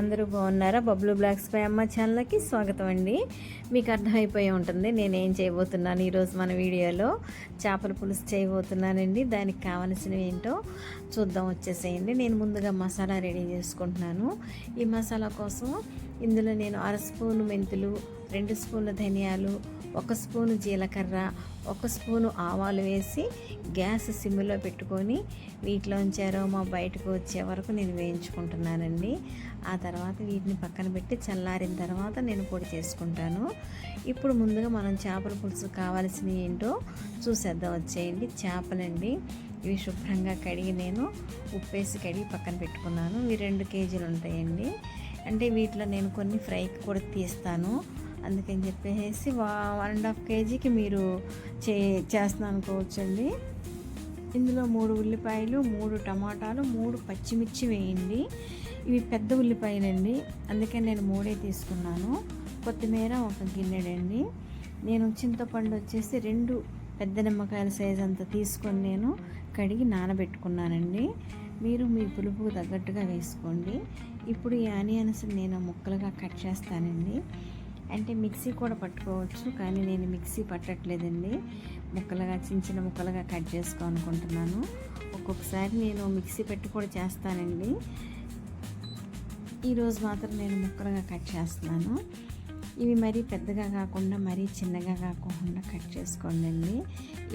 అందరూ బాగున్నారా? బబ్లు బ్లాక్స్ పై అమ్మ ఛానల్కి స్వాగతం అండి మీకు అర్థమైపోయి ఉంటుంది నేను ఏం చేయబోతున్నాను ఈరోజు మన వీడియోలో. చేపల పులుసు చేయబోతున్నానండి. దానికి కావలసినవి ఏంటో చూద్దాం వచ్చేసేయండి. నేను ముందుగా మసాలా రెడీ చేసుకుంటున్నాను. ఈ మసాలా కోసం ఇందులో నేను అర స్పూన్ మెంతులు రెండు స్పూన్ల ధనియాలు ఒక స్పూను జీలకర్ర ఒక స్పూను ఆవాలు వేసి గ్యాస్ సిమ్లో పెట్టుకొని వీటిలోంచి అరోమా బయటకు వచ్చే వరకు నేను వేయించుకుంటున్నానండి. ఆ తర్వాత వీటిని పక్కన పెట్టి చల్లారిన తర్వాత నేను పొడి చేసుకుంటాను. ఇప్పుడు ముందుగా మనం చేపల పులుసు కావాల్సినవి ఏంటో చూసేద్దాం. వచ్చేయండి చేపలండి. ఇవి శుభ్రంగా కడిగి నేను ఉప్పేసి కడిగి పక్కన పెట్టుకున్నాను. ఇవి రెండు కేజీలు ఉంటాయండి. అంటే వీటిలో నేను కొన్ని ఫ్రైకి కూడా తీస్తాను. అందుకని చెప్పేసి వన్ అండ్ హాఫ్ కేజీకి మీరు చే చేస్తున్నాను అనుకోవచ్చండి. ఇందులో మూడు ఉల్లిపాయలు మూడు టమాటాలు మూడు పచ్చిమిర్చి వేయండి. ఇవి పెద్ద ఉల్లిపాయలండి. అందుకని నేను మూడే తీసుకున్నాను. కొత్తిమీర ఒక గిన్నెడండి. నేను చింతపండు వచ్చేసి రెండు పెద్ద నిమ్మకాయల సైజ్ అంత తీసుకొని నేను కడిగి నానబెట్టుకున్నానండి. మీరు మీ పులుపుకు తగ్గట్టుగా వేసుకోండి. ఇప్పుడు ఈ ఆనియన్స్ నేను ముక్కలుగా కట్ చేస్తానండి. అంటే మిక్సీ కూడా పట్టుకోవచ్చు కానీ నేను మిక్సీ పట్టట్లేదండి. ముక్కలుగా చిన్న చిన్న ముక్కలుగా కట్ చేసుకోవాలనుకుంటున్నాను ఒక్కొక్కసారి నేను మిక్సీ పెట్టి కూడా చేస్తానండి. ఈరోజు మాత్రం నేను ముక్కలుగా కట్ చేస్తున్నాను. ఇవి మరీ పెద్దగా కాకుండా మరీ చిన్నగా కాకుండా కట్ చేసుకోండి అండి.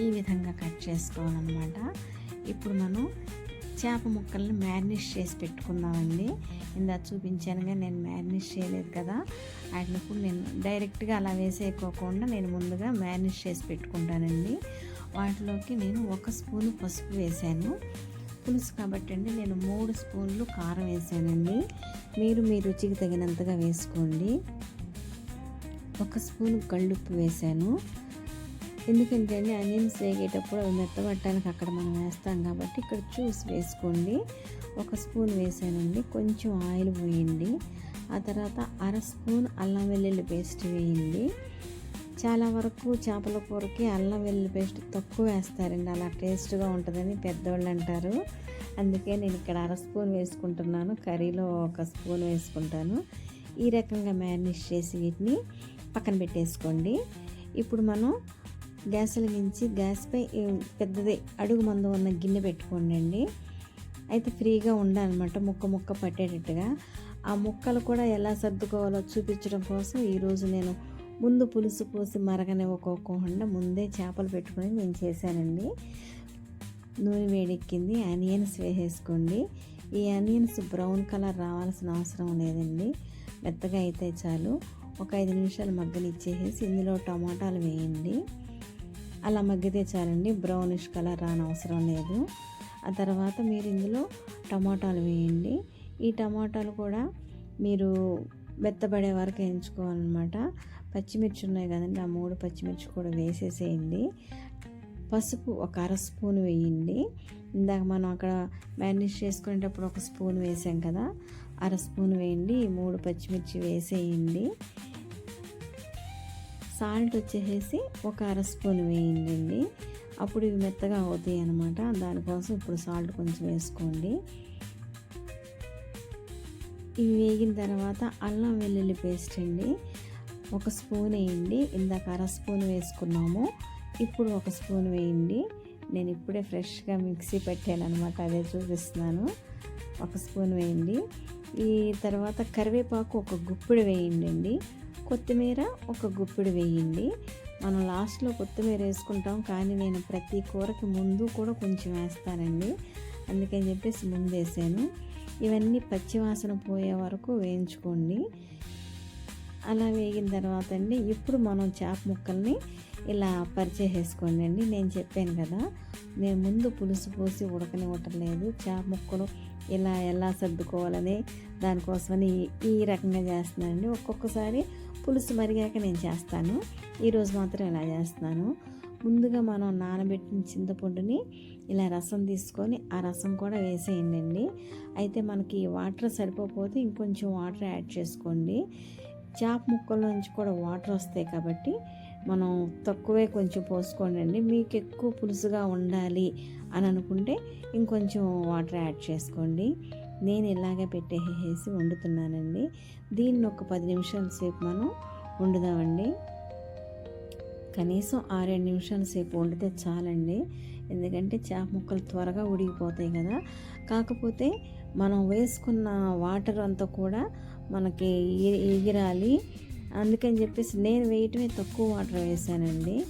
ఈ విధంగా కట్ చేసుకోవాలన్నమాట. ఇప్పుడు మనం చేప ముక్కల్ని మ్యారినేట్ చేసి పెట్టుకుందామండి ఇందా చూపించానుగా నేను మ్యారినేట్ చేయలేదు కదా. వాటిని నేను డైరెక్ట్గా అలా వేసేయకోకుండా నేను ముందుగా మ్యారినేట్ చేసి పెట్టుకుంటానండి. వాటిలోకి నేను ఒక స్పూను పసుపు వేసాను. పులుసు కాబట్టి అండి నేను మూడు స్పూన్లు కారం వేసానండి. మీరు మీ రుచికి తగినంతగా వేసుకోండి. ఒక స్పూన్ కళ్ళుప్పు వేసాను. ఎందుకంటే అండి ఆనియన్స్ వేగేటప్పుడు అవి మెత్తబట్టడానికి అక్కడ మనం వేస్తాం కాబట్టి ఇక్కడ చూసి వేసుకోండి. ఒక స్పూన్ వేసానండి. కొంచెం ఆయిల్ పోయండి. ఆ తర్వాత అర స్పూన్ అల్లం వెల్లుల్లి పేస్ట్ వేయండి. చాలా వరకు చేపల కూరకి అల్లం వెల్లుల్లి పేస్ట్ తక్కువ వేస్తారండి. అలా టేస్ట్గా ఉంటుందని పెద్దవాళ్ళు అంటారు. అందుకే నేను ఇక్కడ అర స్పూన్ వేసుకుంటున్నాను. కర్రీలో ఒక స్పూన్ వేసుకుంటాను. ఈ రకంగా మ్యారినేట్ చేసి వీటిని పక్కన పెట్టేసుకోండి. ఇప్పుడు మనం గ్యాస్ వెలిగించి గ్యాస్పై పెద్దది అడుగు మందు ఉన్న గిన్నె పెట్టుకోండి అయితే ఫ్రీగా ఉండాలన్నమాట ముక్క ముక్క పట్టేటట్టుగా. ఆ ముక్కలు కూడా ఎలా సర్దుకోవాలో చూపించడం కోసం ఈరోజు నేను ముందు పులుసు పోసి మరగనివ్వకోకుండా ముందే చేపలు పెట్టుకొని నేను చేశానండి. నూనె వేడెక్కింది ఆనియన్స్ వేసేసుకోండి. ఈ ఆనియన్స్ బ్రౌన్ కలర్ రావాల్సిన అవసరం లేదండి. మెత్తగా అయితే చాలు. ఒక ఐదు నిమిషాలు మగ్గనిచ్చేసేసి ఇందులో టమాటాలు వేయండి. అలా మగ్గితే చాలండి బ్రౌనిష్ కలర్ రాని అవసరం లేదు. ఆ తర్వాత మీరు ఇందులో టమాటాలు వేయండి. ఈ టమాటాలు కూడా మీరు మెత్తబడే వరకు వేయించుకోవాలన్నమాట. పచ్చిమిర్చి ఉన్నాయి కదండి ఆ మూడు పచ్చిమిర్చి కూడా వేసేసేయండి. పసుపు ఒక అర స్పూన్ వేయండి. ఇందాక మనం అక్కడ మ్యారినేట్ చేసుకునేటప్పుడు ఒక స్పూన్ వేసాం కదా అర స్పూన్ వేయండి. ఈ మూడు పచ్చిమిర్చి వేసేయండి. సాల్ట్ వచ్చేసి ఒక అర స్పూన్ వేయండి అప్పుడు ఇవి మెత్తగా అవుతాయి అనమాట దానికోసం ఇప్పుడు సాల్ట్ కొంచెం వేసుకోండి. ఇవి వేగిన తర్వాత అల్లం వెల్లుల్లి పేస్ట్ అండి. ఒక స్పూన్ వేయండి. ఇందాక అర స్పూన్ వేసుకున్నాము. ఇప్పుడు ఒక స్పూన్ వేయండి. నేను ఇప్పుడే ఫ్రెష్గా మిక్సీ పెట్టాను అనమాట అదే చూపిస్తున్నాను. ఒక స్పూన్ వేయండి. ఈ తర్వాత కరివేపాకు ఒక గుప్పిడి వేయండి అండి కొత్తిమీర ఒక గుప్పిడి వేయండి. మనం లాస్ట్లో కొత్తిమీర వేసుకుంటాం కానీ నేను ప్రతి కూరకి ముందు కూడా కొంచెం వేస్తానండి. అందుకని చెప్పేసి ముందు వేసాను. ఇవన్నీ పచ్చివాసన పోయే వరకు వేయించుకోండి. అలా వేగిన తర్వాత అండి ఇప్పుడు మనం చేప ముక్కల్ని ఇలా పరిచేసేసుకోండి అండి నేను చెప్పాను కదా నేను ముందు పులుసు పోసి ఉడకని ఉడకనివ్వట్లేదు చేప ముక్కలు ఇలా ఎలా సర్దుకోవాలని దానికోసమని ఈ రకంగా చేస్తున్నానండి. ఒక్కొక్కసారి పులుసు మరిగాక నేను చేస్తాను. ఈరోజు మాత్రం ఇలా చేస్తున్నాను. ముందుగా మనం నానబెట్టిన చింతపండుని ఇలా రసం తీసుకొని ఆ రసం కూడా వేసేయండి అయితే మనకి వాటర్ సరిపోతే ఇంకొంచెం వాటర్ యాడ్ చేసుకోండి. చేప ముక్కల నుంచి కూడా వాటర్ వస్తాయి కాబట్టి మనం తక్కువే కొంచెం పోసుకోండి మీకు ఎక్కువ పులుసుగా ఉండాలి అని అనుకుంటే ఇంకొంచెం వాటర్ యాడ్ చేసుకోండి. నేను ఇలాగే పెట్టేసేసి వండుతున్నానండి. దీన్ని ఒక పది నిమిషాల సేపు మనం వండుదామండి. కనీసం ఆరేడు నిమిషాల సేపు వండితే చాలండి. ఎందుకంటే చేప ముక్కలు త్వరగా ఉడికిపోతాయి కదా. కాకపోతే మనం వేసుకున్న వాటర్ అంతా కూడా మనకి ఎగిరాలి అందుకని చెప్పేసి నేను వేయటమే తక్కువ వాటర్ వేసానండి.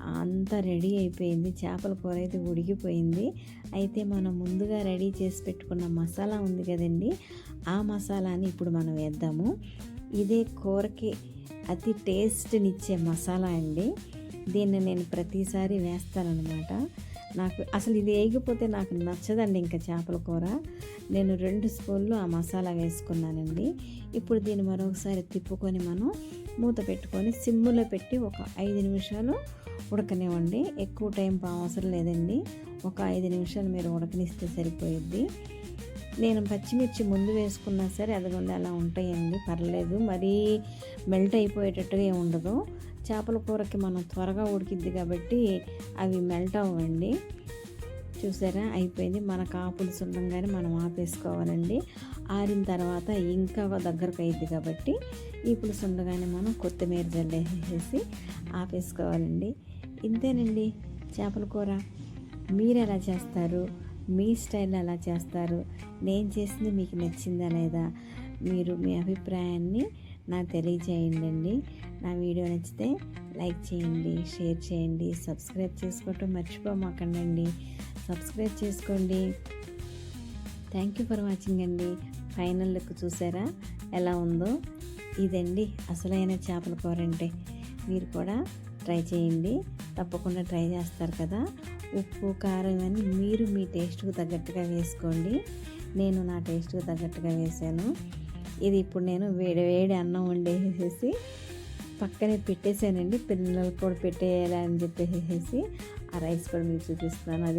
అంతా రెడీ అయిపోయింది. చేపల కూర అయితే ఉడికిపోయింది. అయితే మనం ముందుగా రెడీ చేసి పెట్టుకున్న మసాలా ఉంది కదండి ఆ మసాలాని ఇప్పుడు మనం వేద్దాము. ఇదే కూరకి అతి టేస్ట్నిచ్చే మసాలా అండి. దీన్ని నేను ప్రతిసారి వేస్తానన్నమాట. నాకు అసలు ఇది వేగిపోతే నాకు నచ్చదండి ఇంకా చేపల కూర. నేను రెండు స్పూన్లు ఆ మసాలా వేసుకున్నానండి. ఇప్పుడు దీన్ని మరొకసారి తిప్పుకొని మనం మూత పెట్టుకొని సిమ్ములో పెట్టి ఒక ఐదు నిమిషాలు ఉడకనివ్వండి. ఎక్కువ టైం అవసరం లేదండి. ఒక ఐదు నిమిషాలు మీరు ఉడకనిస్తే సరిపోయిద్ది. నేను పచ్చిమిర్చి ముందు వేసుకున్నా సరే అదిగోండి అలా ఉంటాయండి పర్లేదు. మరీ మెల్ట్ అయిపోయేటట్టుగా ఏమి ఉండదు. చేపల కూరకి మనం త్వరగా ఉడికిద్ది కాబట్టి అవి మెల్ట్ అవ్వండి. చూసారా? అయిపోయింది. మన కాపులుసు ఉండగానే మనం ఆపేసుకోవాలండి. ఆరిన తర్వాత ఇంకా దగ్గరకు అయింది కాబట్టి ఈ పులుసు ఉండగానే మనం కొత్తిమీర జల్లేసేసి ఆపేసుకోవాలండి. ఇంతేనండి చేపల కూర. మీరు ఎలా చేస్తారు? మీ స్టైల్ ఎలా చేస్తారు? నేను చేసింది మీకు నచ్చిందా లేదా మీరు మీ అభిప్రాయాన్ని నాకు తెలియజేయండి అండి. నా వీడియో నచ్చితే లైక్ చేయండి షేర్ చేయండి సబ్స్క్రైబ్ చేసుకోవటం మర్చిపోమాకండి సబ్స్క్రైబ్ చేసుకోండి. థ్యాంక్ యూ ఫర్ వాచింగ్ అండి. ఫైనల్ లుక్ చూసారా? ఎలా ఉందో? ఇదండి అసలైన చేపల కూర అంటే. మీరు కూడా ట్రై చేయండి. తప్పకుండా ట్రై చేస్తారు కదా. ఉప్పు కారం ఇవన్నీ మీరు మీ టేస్ట్కు తగ్గట్టుగా వేసుకోండి. నేను నా టేస్ట్కు తగ్గట్టుగా వేసాను. ఇది ఇప్పుడు నేను వేడి వేడి అన్నం వండేసేసి పక్కనే పెట్టేసానండి. పిల్లలకు కూడా పెట్టేయాలి అని చెప్పేసి ఆ రైస్ కూడా మీకు చూపిస్తున్నాను. అది